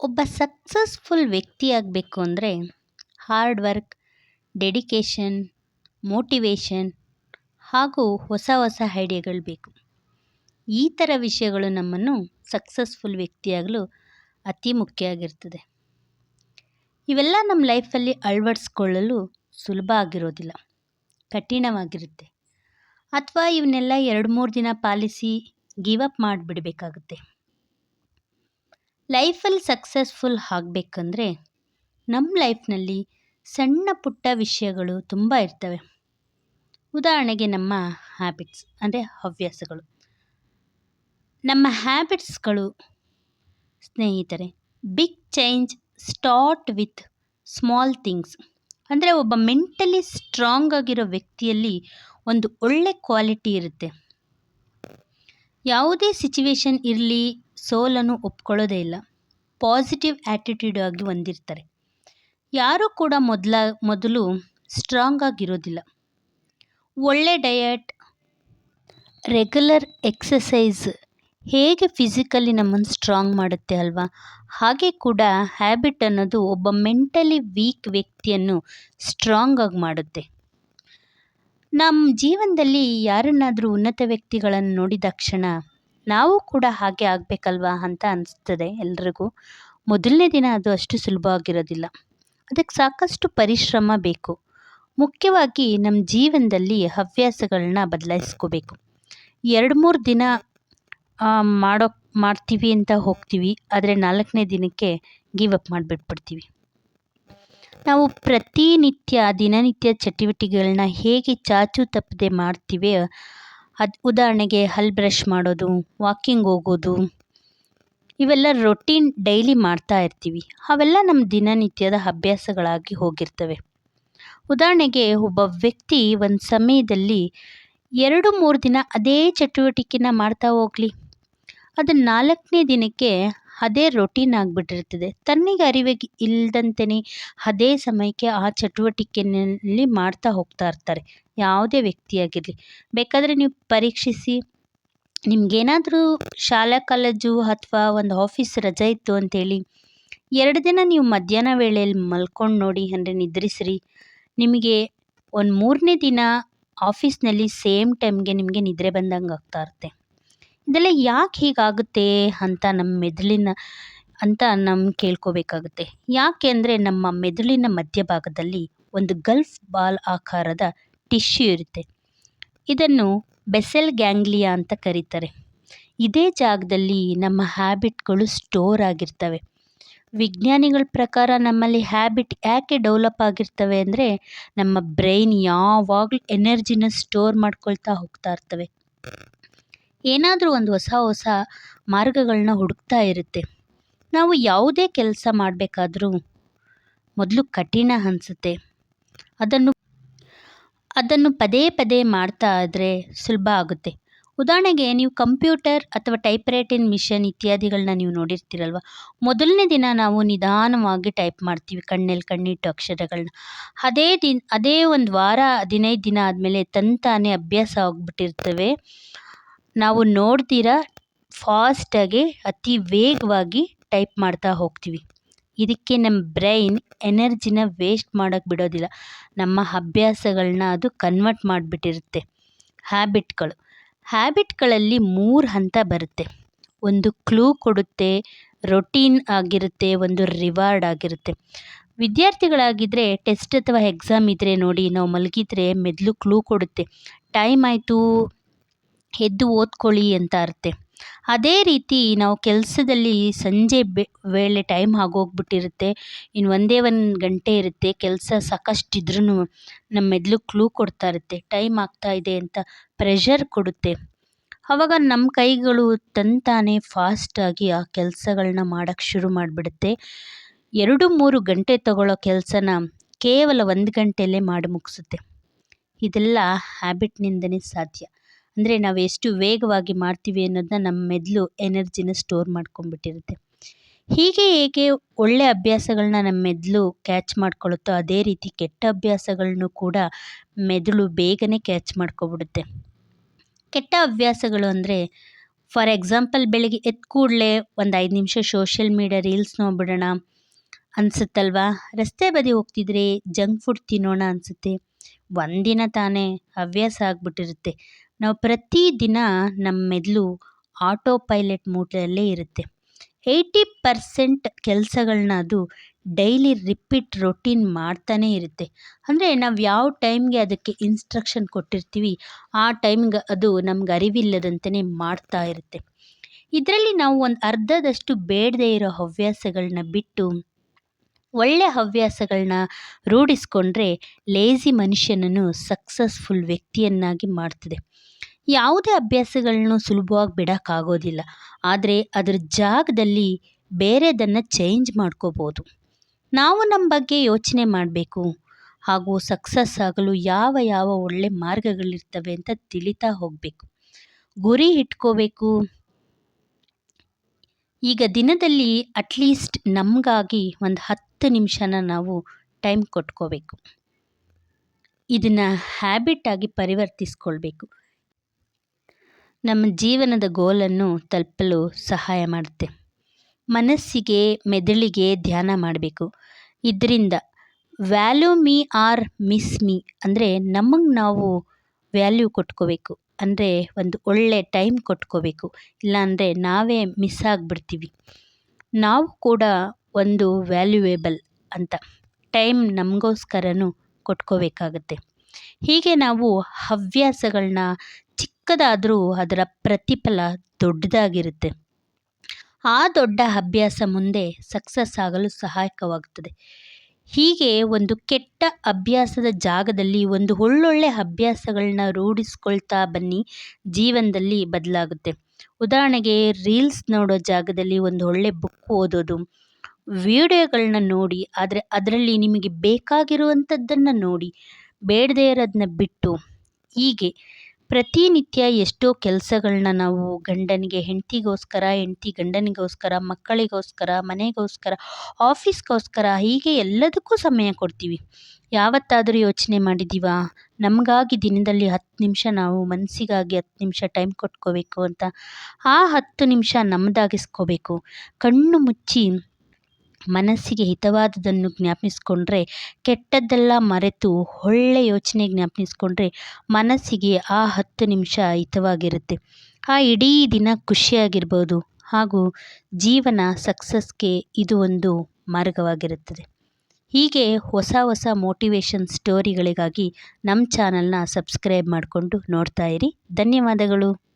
ಒಬ್ಬ ಸಕ್ಸಸ್ಫುಲ್ ವ್ಯಕ್ತಿ ಆಗಬೇಕು ಅಂದರೆ ಹಾರ್ಡ್ ವರ್ಕ್ ಡೆಡಿಕೇಷನ್ ಮೋಟಿವೇಶನ್ ಹಾಗೂ ಹೊಸ ಹೊಸ ಐಡಿಯಾಗಳು ಬೇಕು. ಈ ಥರ ವಿಷಯಗಳು ನಮ್ಮನ್ನು ಸಕ್ಸಸ್ಫುಲ್ ವ್ಯಕ್ತಿಯಾಗಲು ಅತಿ ಮುಖ್ಯ ಆಗಿರ್ತದೆ. ಇವೆಲ್ಲ ನಮ್ಮ ಲೈಫಲ್ಲಿ ಅಳವಡಿಸ್ಕೊಳ್ಳಲು ಸುಲಭ ಆಗಿರೋದಿಲ್ಲ, ಕಠಿಣವಾಗಿರುತ್ತೆ. ಅಥವಾ ಇವನ್ನೆಲ್ಲ ಎರಡು ಮೂರು ದಿನ ಪಾಲಿಸಿ ಗಿವ್ ಅಪ್ ಮಾಡಿಬಿಡಬೇಕಾಗುತ್ತೆ. ಲೈಫಲ್ಲಿ ಸಕ್ಸಸ್ಫುಲ್ ಆಗಬೇಕಂದ್ರೆ ನಮ್ಮ ಲೈಫ್ನಲ್ಲಿ ಸಣ್ಣ ಪುಟ್ಟ ವಿಷಯಗಳು ತುಂಬ ಇರ್ತವೆ. ಉದಾಹರಣೆಗೆ ನಮ್ಮ ಹ್ಯಾಬಿಟ್ಸ್ ಅಂದರೆ ಹವ್ಯಾಸಗಳು. ನಮ್ಮ ಹ್ಯಾಬಿಟ್ಸ್ಗಳು ಸ್ನೇಹಿತರೆ, big change start with small things. ಅಂದರೆ ಒಬ್ಬ ಮೆಂಟಲಿ ಸ್ಟ್ರಾಂಗ್ ಆಗಿರೋ ವ್ಯಕ್ತಿಯಲ್ಲಿ ಒಂದು ಒಳ್ಳೆ ಕ್ವಾಲಿಟಿ ಇರುತ್ತೆ. ಯಾವುದೇ ಸಿಚುವೇಶನ್ ಇರಲಿ ಸೋಲನ್ನು ಒಪ್ಕೊಳ್ಳೋದೇ ಇಲ್ಲ. ಪಾಸಿಟಿವ್ ಆ್ಯಟಿಟ್ಯೂಡ್ ಆಗಿ ಹೊಂದಿರ್ತಾರೆ. ಯಾರೂ ಕೂಡ ಮೊದಲ, ಮೊದಲು ಸ್ಟ್ರಾಂಗ್ ಆಗಿರೋದಿಲ್ಲ. ಒಳ್ಳೆ ಡಯಟ್ ರೆಗ್ಯುಲರ್ ಎಕ್ಸಸೈಸ್ ಹೇಗೆ ಫಿಸಿಕಲಿ ನಮ್ಮನ್ನು ಸ್ಟ್ರಾಂಗ್ ಮಾಡುತ್ತೆ ಅಲ್ವಾ? ಹಾಗೆ ಕೂಡ ಹ್ಯಾಬಿಟ್ ಅನ್ನೋದು ಒಬ್ಬ ಮೆಂಟಲಿ ವೀಕ್ ವ್ಯಕ್ತಿಯನ್ನು ಸ್ಟ್ರಾಂಗ್ ಆಗಿ ಮಾಡುತ್ತೆ. ನಮ್ಮ ಜೀವನದಲ್ಲಿ ಯಾರನ್ನಾದರೂ ಉನ್ನತ ವ್ಯಕ್ತಿಗಳನ್ನು ನೋಡಿದ ಕ್ಷಣ ನಾವು ಕೂಡ ಹಾಗೆ ಆಗಬೇಕಲ್ವಾ ಅಂತ ಅನಿಸ್ತದೆ ಎಲ್ರಿಗೂ. ಮೊದಲನೇ ದಿನ ಅದು ಅಷ್ಟು ಸುಲಭವಾಗಿರೋದಿಲ್ಲ ಅದಕ್ಕೆ ಸಾಕಷ್ಟು ಪರಿಶ್ರಮ ಬೇಕು. ಮುಖ್ಯವಾಗಿ ನಮ್ಮ ಜೀವನದಲ್ಲಿ ಹವ್ಯಾಸಗಳನ್ನ ಬದಲಾಯಿಸ್ಕೋಬೇಕು. ಎರಡು ಮೂರು ದಿನ ಮಾಡೋ, ಮಾಡ್ತೀವಿ ಅಂತ ಹೋಗ್ತೀವಿ. ಆದರೆ ನಾಲ್ಕನೇ ದಿನಕ್ಕೆ ಗಿವ್ ಅಪ್ ಮಾಡಿಬಿಟ್ಬಿಡ್ತೀವಿ. ನಾವು ಪ್ರತಿನಿತ್ಯ ದಿನನಿತ್ಯ ಚಟುವಟಿಕೆಗಳನ್ನ ಹೇಗೆ ಚಾಚು ತಪ್ಪದೆ ಮಾಡ್ತೀವಿ, ಅದು ಉದಾಹರಣೆಗೆ ಹಲ್ ಬ್ರಷ್ ಮಾಡೋದು, ವಾಕಿಂಗ್ ಹೋಗೋದು, ಇವೆಲ್ಲ ರೊಟೀನ್ ಡೈಲಿ ಮಾಡ್ತಾ ಇರ್ತೀವಿ. ಅವೆಲ್ಲ ನಮ್ಮ ದಿನನಿತ್ಯದ ಅಭ್ಯಾಸಗಳಾಗಿ ಹೋಗಿರ್ತವೆ. ಉದಾಹರಣೆಗೆ ಒಬ್ಬ ವ್ಯಕ್ತಿ ಒಂದು ಸಮಯದಲ್ಲಿ ಎರಡು, ಮೂರು ದಿನ ಅದೇ ಚಟುವಟಿಕೆನ ಮಾಡ್ತಾ ಹೋಗಲಿ. ಅದು ನಾಲ್ಕನೇ ದಿನಕ್ಕೆ ಅದೇ ರೊಟೀನ್ ಆಗಿಬಿಟ್ಟಿರ್ತದೆ ತನ್ನಿಗೆ ಅರಿವಿಗೆ ಇಲ್ಲದಂತೆಯೇ ಅದೇ ಸಮಯಕ್ಕೆ ಆ ಚಟುವಟಿಕೆಯಲ್ಲಿ ಮಾಡ್ತಾ ಹೋಗ್ತಾ ಇರ್ತಾರೆ. ಯಾವುದೇ ವ್ಯಕ್ತಿಯಾಗಿರಲಿ. ಬೇಕಾದರೆ ನೀವು ಪರೀಕ್ಷಿಸಿ, ನಿಮಗೇನಾದರೂ ಶಾಲಾ, ಕಾಲೇಜು ಅಥವಾ ಒಂದು ಆಫೀಸ್ ರಜೆ ಇತ್ತು ಅಂಥೇಳಿ ಎರಡು ದಿನ ನೀವು ಮಧ್ಯಾಹ್ನ ವೇಳೆಯಲ್ಲಿ ಮಲ್ಕೊಂಡು ನೋಡಿ ಅಂದರೆ ನಿದ್ರಿಸ್ರಿ. ನಿಮಗೆ ಒಂದು ಮೂರನೇ ದಿನ ಆಫೀಸ್ನಲ್ಲಿ ಸೇಮ್ ಟೈಮ್ಗೆ ನಿಮಗೆ ನಿದ್ರೆ ಬಂದಂಗೆ ಆಗ್ತಾ ಇರುತ್ತೆ. ಇದೆಲ್ಲ ಯಾಕೆ ಹೀಗಾಗುತ್ತೆ ಅಂತ ನಮ್ಮ ಮೆದುಳಿನ, ಅಂತ ನಮ್ಮ ಕೇಳ್ಕೋಬೇಕಾಗುತ್ತೆ. ಯಾಕೆ ಅಂದರೆ ನಮ್ಮ ಮೆದುಳಿನ ಮಧ್ಯಭಾಗದಲ್ಲಿ ಒಂದು ಗಲ್ಫ್ ಬಾಲ್ ಆಕಾರದ ಟಿಶ್ಯೂ ಇರುತ್ತೆ. ಇದನ್ನು ಬೆಸೆಲ್ ಗ್ಯಾಂಗ್ಲಿಯಾ ಅಂತ ಕರೀತಾರೆ. ಇದೇ ಜಾಗದಲ್ಲಿ ನಮ್ಮ ಹ್ಯಾಬಿಟ್ಗಳು ಸ್ಟೋರ್ ಆಗಿರ್ತವೆ. ವಿಜ್ಞಾನಿಗಳ ಪ್ರಕಾರ ನಮ್ಮಲ್ಲಿ ಹ್ಯಾಬಿಟ್ ಯಾಕೆ ಡೆವಲಪ್ ಆಗಿರ್ತವೆ ಅಂದರೆ ನಮ್ಮ ಬ್ರೈನ್ ಯಾವಾಗಲೂ ಎನರ್ಜಿನ ಸ್ಟೋರ್ ಮಾಡ್ಕೊಳ್ತಾ ಹೋಗ್ತಾ ಇರ್ತವೆ. ಏನಾದರೂ ಒಂದು ಹೊಸ ಹೊಸ ಮಾರ್ಗಗಳನ್ನ ಹುಡುಕ್ತಾ ಇರುತ್ತೆ. ನಾವು ಯಾವುದೇ ಕೆಲಸ ಮಾಡಬೇಕಾದ್ರೂ ಮೊದಲು ಕಠಿಣ ಅನಿಸುತ್ತೆ. ಅದನ್ನು ಅದನ್ನು ಪದೇ ಪದೇ ಮಾಡ್ತಾ ಇದ್ದರೆ ಸುಲಭ ಆಗುತ್ತೆ. ಉದಾಹರಣೆಗೆ ನೀವು ಕಂಪ್ಯೂಟರ್ ಅಥವಾ ಟೈಪ್ ರೈಟಿಂಗ್ ಮಿಷನ್ ಇತ್ಯಾದಿಗಳನ್ನ ನೀವು ನೋಡಿರ್ತೀರಲ್ವ? ಮೊದಲನೇ ದಿನ ನಾವು ನಿಧಾನವಾಗಿ ಟೈಪ್ ಮಾಡ್ತೀವಿ ಕಣ್ಣಲ್ಲಿ ಕಣ್ಣಿಟ್ಟು ಅಕ್ಷರಗಳನ್ನ ಅದೇ ದಿನ, ಅದೇ ಒಂದು ವಾರ, ಹದಿನೈದು ದಿನ ಆದಮೇಲೆ ತಂತಾನೇ ಅಭ್ಯಾಸ ಆಗಿಬಿಟ್ಟಿರ್ತವೆ. ನಾವು ನೋಡ್ದಿರ ಫಾಸ್ಟಾಗಿ ಅತಿ ವೇಗವಾಗಿ ಟೈಪ್ ಮಾಡ್ತಾ ಹೋಗ್ತೀವಿ. ಇದಕ್ಕೆ ನಮ್ಮ ಬ್ರೈನ್ ಎನರ್ಜಿನ ವೇಸ್ಟ್ ಮಾಡೋಕ್ಕೆ ಬಿಡೋದಿಲ್ಲ. ನಮ್ಮ ಅಭ್ಯಾಸಗಳನ್ನ ಅದು ಕನ್ವರ್ಟ್ ಮಾಡಿಬಿಟ್ಟಿರುತ್ತೆ. ಹ್ಯಾಬಿಟ್ಗಳು ಹ್ಯಾಬಿಟ್ಗಳಲ್ಲಿ ಮೂರು ಹಂತ ಬರುತ್ತೆ. ಒಂದು ಕ್ಲೂ ಕೊಡುತ್ತೆ ರೊಟೀನ್ ಆಗಿರುತ್ತೆ, ಒಂದು ರಿವಾರ್ಡ್ ಆಗಿರುತ್ತೆ. ವಿದ್ಯಾರ್ಥಿಗಳಾಗಿದ್ದರೆ ಟೆಸ್ಟ್ ಅಥವಾ ಎಕ್ಸಾಮ್ ಇದ್ದರೆ ನೋಡಿ, ನಾವು ಮಲಗಿದ್ರೆ ಮೆದುಳು ಕ್ಲೂ ಕೊಡುತ್ತೆ. ಟೈಮ್ ಆಯಿತು. ಎದ್ದು ಓದ್ಕೊಳ್ಳಿ ಅಂತ ಇರುತ್ತೆ ಅದೇ ರೀತಿ ನಾವು ಕೆಲಸದಲ್ಲಿ ಸಂಜೆ ಬೆ, ವೇಳೆ ಟೈಮ್ ಆಗೋಗ್ಬಿಟ್ಟಿರುತ್ತೆ. ಇನ್ನು ಒಂದೇ ಒಂದು ಗಂಟೆ ಇರುತ್ತೆ. ಕೆಲಸ ಸಾಕಷ್ಟು ಇದ್ರೂ ನಮ್ಮ ಮೆದುಳು ಕ್ಲೂ ಕೊಡ್ತಾ ಇರುತ್ತೆ. ಟೈಮ್ ಆಗ್ತಾ ಇದೆ ಅಂತ ಪ್ರೆಷರ್ ಕೊಡುತ್ತೆ. ಆವಾಗ ನಮ್ಮ ಕೈಗಳು ತಂತಾನೇ ಫಾಸ್ಟಾಗಿ ಆ ಕೆಲಸಗಳನ್ನ ಮಾಡೋಕ್ಕೆ ಶುರು ಮಾಡಿಬಿಡುತ್ತೆ. ಎರಡು ಮೂರು ಗಂಟೆ ತಗೊಳ್ಳೋ ಕೆಲಸನ ಕೇವಲ ಒಂದು ಗಂಟೆಯಲ್ಲೇ ಮಾಡಿ ಮುಗಿಸುತ್ತೆ. ಇದೆಲ್ಲ ಹ್ಯಾಬಿಟ್ನಿಂದನೇ ಸಾಧ್ಯ. ಅಂದರೆ ನಾವು ಎಷ್ಟು ವೇಗವಾಗಿ ಮಾಡ್ತೀವಿ ಅನ್ನೋದನ್ನ ನಮ್ಮ ಮೆದುಳು ಎನರ್ಜಿನ ಸ್ಟೋರ್ ಮಾಡ್ಕೊಂಡ್ಬಿಟ್ಟಿರುತ್ತೆ. ಹೀಗೆ ಹೇಗೆ ಒಳ್ಳೆ ಅಭ್ಯಾಸಗಳನ್ನ ನಮ್ಮ ಮೆದುಳು ಕ್ಯಾಚ್ ಮಾಡ್ಕೊಳ್ಳುತ್ತೋ ಅದೇ ರೀತಿ ಕೆಟ್ಟ ಅಭ್ಯಾಸಗಳನ್ನು ಕೂಡ ಮೆದುಳು ಬೇಗನೆ ಕ್ಯಾಚ್ ಮಾಡ್ಕೊಬಿಡುತ್ತೆ. ಕೆಟ್ಟ ಅಭ್ಯಾಸಗಳು ಅಂದರೆ ಫಾರ್ ಎಕ್ಸಾಂಪಲ್ ಬೆಳಿಗ್ಗೆ ಎದ್ದ ಕೂಡಲೇ ಒಂದು ಐದು ನಿಮಿಷ ಸೋಷಿಯಲ್ ಮೀಡಿಯಾ ರೀಲ್ಸ್ ನೋಡ್ಬಿಡೋಣ ಅನಿಸುತ್ತಲ್ವಾ? ರಸ್ತೆ ಬದಿ ಹೋಗ್ತಿದ್ರೆ ಜಂಕ್ ಫುಡ್ ತಿನ್ನೋಣ ಅನಿಸುತ್ತೆ. ಒಂದಿನ ತಾನೇ ಹವ್ಯಾಸ ಆಗಿಬಿಟ್ಟಿರುತ್ತೆ. ನಾವು ಪ್ರತಿದಿನ ನಮ್ಮ ಮೆದುಳು ಆಟೋ ಪೈಲಟ್ ಮೂಡಲ್ಲೇ ಇರುತ್ತೆ. ಏಯ್ಟಿ ಪರ್ಸೆಂಟ್ ಕೆಲಸಗಳನ್ನ ಅದು ಡೈಲಿ ರಿಪೀಟ್ ರೊಟೀನ್ ಮಾಡ್ತಾನೇ ಇರುತ್ತೆ. ಅಂದರೆ ನಾವು ಯಾವ ಟೈಮ್ಗೆ ಅದಕ್ಕೆ ಇನ್ಸ್ಟ್ರಕ್ಷನ್ ಕೊಟ್ಟಿರ್ತೀವಿ, ಆ ಟೈಮ್ಗೆ ಅದು ನಮ್ಗೆ ಅರಿವಿಲ್ಲದಂತೆಯೇ ಮಾಡ್ತಾ ಇರುತ್ತೆ. ಇದರಲ್ಲಿ ನಾವು ಒಂದು ಅರ್ಧದಷ್ಟು ಬೇಡದೇ ಇರೋ ಹವ್ಯಾಸಗಳನ್ನ ಬಿಟ್ಟು, ಒಳ್ಳೆ ಹವ್ಯಾಸಗಳನ್ನ ರೂಢಿಸ್ಕೊಂಡ್ರೆ ಲೇಜಿ ಮನುಷ್ಯನನ್ನು ಸಕ್ಸಸ್ಫುಲ್ ವ್ಯಕ್ತಿಯನ್ನಾಗಿ ಮಾಡ್ತದೆ. ಯಾವುದೇ ಅಭ್ಯಾಸಗಳನ್ನು ಸುಲಭವಾಗಿ ಬಿಡೋಕ್ಕಾಗೋದಿಲ್ಲ. ಆದರೆ ಅದರ ಜಾಗದಲ್ಲಿ ಬೇರೆದನ್ನು ಚೇಂಜ್ ಮಾಡ್ಕೋಬೋದು. ನಾವು ನಮ್ಮ ಬಗ್ಗೆ ಯೋಚನೆ ಮಾಡಬೇಕು. ಹಾಗೂ ಸಕ್ಸಸ್ ಆಗಲು ಯಾವ ಯಾವ ಒಳ್ಳೆ ಮಾರ್ಗಗಳಿರ್ತವೆ ಅಂತ ತಿಳಿತಾ ಹೋಗಬೇಕು. ಗುರಿ ಇಟ್ಕೋಬೇಕು. ಈಗ ದಿನದಲ್ಲಿ ಅಟ್ಲೀಸ್ಟ್ ನಮಗಾಗಿ ಒಂದು ಹತ್ತು ನಿಮಿಷನ ನಾವು ಟೈಮ್ ಕೊಟ್ಕೋಬೇಕು. ಇದನ್ನು ಹ್ಯಾಬಿಟ್ಟಾಗಿ ಪರಿವರ್ತಿಸ್ಕೊಳ್ಬೇಕು. ನಮ್ಮ ಜೀವನದ ಗೋಲನ್ನು ತಲುಪಲು ಸಹಾಯ ಮಾಡುತ್ತೆ. ಮನಸ್ಸಿಗೆ, ಮೆದುಳಿಗೆ ಧ್ಯಾನ ಮಾಡಬೇಕು. ಇದರಿಂದ value me or miss me ಅಂದರೆ ನಮಗೆ ನಾವು ವ್ಯಾಲ್ಯೂ ಕೊಟ್ಕೋಬೇಕು. ಅಂದರೆ ಒಂದು ಒಳ್ಳೆ ಟೈಮ್ ಕೊಟ್ಕೋಬೇಕು. ಇಲ್ಲಾಂದರೆ ನಾವೇ ಮಿಸ್ ಆಗಿಬಿಡ್ತೀವಿ. ನಾವು ಕೂಡ ಒಂದು ವ್ಯಾಲ್ಯೂಯೇಬಲ್ ಅಂತ. ಟೈಮ್ ನಮಗೋಸ್ಕರನೂ ಕೊಟ್ಕೋಬೇಕಾಗತ್ತೆ. ಹೀಗೆ ನಾವು ಹವ್ಯಾಸಗಳನ್ನ ಚಿಕ್ಕದಾದರೂ ಅದರ ಪ್ರತಿಫಲ ದೊಡ್ಡದಾಗಿರುತ್ತೆ. ಆ ದೊಡ್ಡ ಅಭ್ಯಾಸ ಮುಂದೆ ಸಕ್ಸಸ್ ಆಗಲು ಸಹಾಯಕವಾಗುತ್ತದೆ. ಹೀಗೆ ಒಂದು ಕೆಟ್ಟ ಅಭ್ಯಾಸದ ಜಾಗದಲ್ಲಿ ಒಂದು ಒಳ್ಳೊಳ್ಳೆ ಅಭ್ಯಾಸಗಳನ್ನ ರೂಢಿಸ್ಕೊಳ್ತಾ ಬನ್ನಿ, ಜೀವನದಲ್ಲಿ ಬದಲಾಗುತ್ತೆ. ಉದಾಹರಣೆಗೆ ರೀಲ್ಸ್ ನೋಡೋ ಜಾಗದಲ್ಲಿ ಒಂದು ಒಳ್ಳೆ ಬುಕ್ ಓದೋದು ವಿಡಿಯೋಗಳನ್ನ ನೋಡಿ, ಆದರೆ ಅದರಲ್ಲಿ ನಿಮಗೆ ಬೇಕಾಗಿರುವಂಥದ್ದನ್ನು ನೋಡಿ, ಬೇಡದೇ ಇರೋದನ್ನ ಬಿಟ್ಟು ಹೀಗೆ ಪ್ರತಿನಿತ್ಯ ಎಷ್ಟೋ ಕೆಲಸಗಳನ್ನ ನಾವು ಗಂಡನಿಗೆ, ಹೆಂಡತಿಗೋಸ್ಕರ, ಹೆಂಡತಿ ಗಂಡನಿಗೋಸ್ಕರ, ಮಕ್ಕಳಿಗೋಸ್ಕರ, ಮನೆಗೋಸ್ಕರ, ಆಫೀಸ್ಗೋಸ್ಕರ ಹೀಗೆ ಎಲ್ಲದಕ್ಕೂ ಸಮಯ ಕೊಡ್ತೀವಿ. ಯಾವತ್ತಾದರೂ ಯೋಚನೆ ಮಾಡಿದ್ದೀವಾ ನಮಗಾಗಿ ದಿನದಲ್ಲಿ ಹತ್ತು ನಿಮಿಷ ನಾವು ಮನಸ್ಸಿಗಾಗಿ ಹತ್ತು ನಿಮಿಷ ಟೈಮ್ ಕೊಟ್ಕೋಬೇಕು ಅಂತ ಆ ಹತ್ತು ನಿಮಿಷ ನಮ್ಮದಾಗಿಸ್ಕೋಬೇಕು ಕಣ್ಣು ಮುಚ್ಚಿ ಮನಸ್ಸಿಗೆ ಹಿತವಾದದನ್ನು ಜ್ಞಾಪಿಸಿಕೊಂಡ್ರೆ ಕೆಟ್ಟದ್ದೆಲ್ಲ ಮರೆತು ಒಳ್ಳೆ ಯೋಚನೆ ಜ್ಞಾಪಿಸ್ಕೊಂಡ್ರೆ ಮನಸ್ಸಿಗೆ ಆ ಹತ್ತು ನಿಮಿಷ ಹಿತವಾಗಿರುತ್ತೆ. ಆ ಇಡೀ ದಿನ ಖುಷಿಯಾಗಿರ್ಬೋದು ಹಾಗೂ ಜೀವನ ಸಕ್ಸಸ್ಗೆ ಇದು ಒಂದು ಮಾರ್ಗವಾಗಿರುತ್ತದೆ. ಹೀಗೆ ಹೊಸ ಹೊಸ ಮೋಟಿವೇಶನ್ ಸ್ಟೋರಿಗಳಿಗಾಗಿ ನಮ್ಮ ಚಾನಲ್ನ ಸಬ್ಸ್ಕ್ರೈಬ್ ಮಾಡಿಕೊಂಡು ನೋಡ್ತಾ ಇರಿ. ಧನ್ಯವಾದಗಳು.